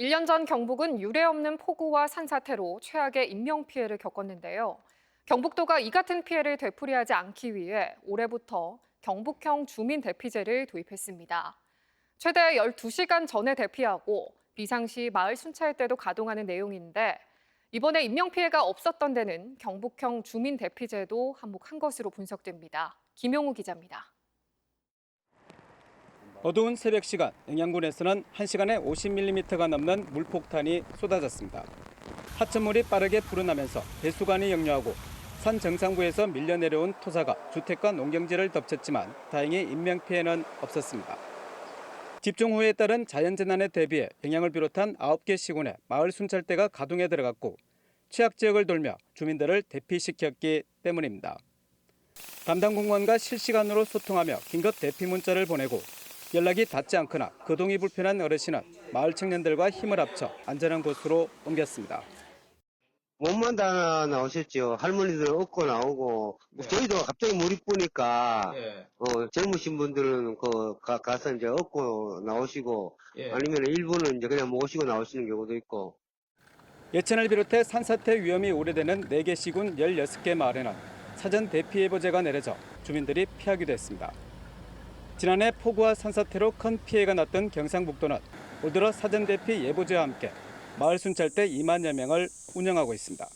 1년 전 경북은 유례 없는 폭우와 산사태로 최악의 인명피해를 겪었는데요. 경북도가 이 같은 피해를 되풀이하지 않기 위해 올해부터 경북형 주민 대피제를 도입했습니다. 최대 12시간 전에 대피하고 비상시 마을 순찰 때도 가동하는 내용인데 이번에 인명피해가 없었던 데는 경북형 주민 대피제도 한몫한 것으로 분석됩니다. 김용우 기자입니다. 어두운 새벽 시간 영양군에서는 1시간에 50mm가 넘는 물폭탄이 쏟아졌습니다. 하천물이 빠르게 불어나면서 배수관이 역류하고 산 정상부에서 밀려 내려온 토사가 주택과 농경지를 덮쳤지만 다행히 인명피해는 없었습니다. 집중 호우에 따른 자연재난에 대비해 영양을 비롯한 9개 시군의 마을 순찰대가 가동에 들어갔고 취약 지역을 돌며 주민들을 대피시켰기 때문입니다. 담당 공무원과 실시간으로 소통하며 긴급 대피 문자를 보내고 연락이 닿지 않거나 거동이 불편한 어르신은 마을 청년들과 힘을 합쳐 안전한 곳으로 옮겼습니다. 몸만 다 나오셨죠. 할머니들 업고 나오고 네. 저희도 갑자기 물이 뿌니까 예, 어, 젊으신 분들은 그 가, 가서 이제 업고 나오시고 예. 아니면 일부는 이제 그냥 모시고 나오시는 경우도 있고 예천을 비롯해 산사태 위험이 우려되는 4개 시군 16개 마을에는 사전 대피 예보제가 내려져 주민들이 피하기도 했습니다. 지난해 폭우와 산사태로 큰 피해가 났던 경상북도는 올 들어 사전 대피 예보제와 함께 마을 순찰대 2만여 명을 운영하고 있습니다.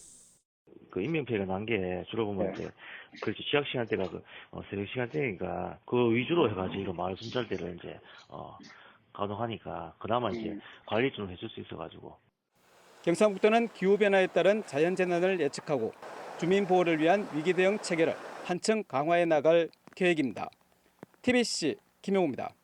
그 인명피해가 난 게 주로 보면 이제 그렇지 취약 시간대가 그 어, 새벽 시간대니까 그 위주로 해가지고 마을 순찰대를 이제 어 가동하니까 그나마 이제 관리 좀 해줄 수 있어가지고 경상북도는 기후변화에 따른 자연재난을 예측하고 주민 보호를 위한 위기 대응 체계를 한층 강화해 나갈 계획입니다. TBC 김용우입니다.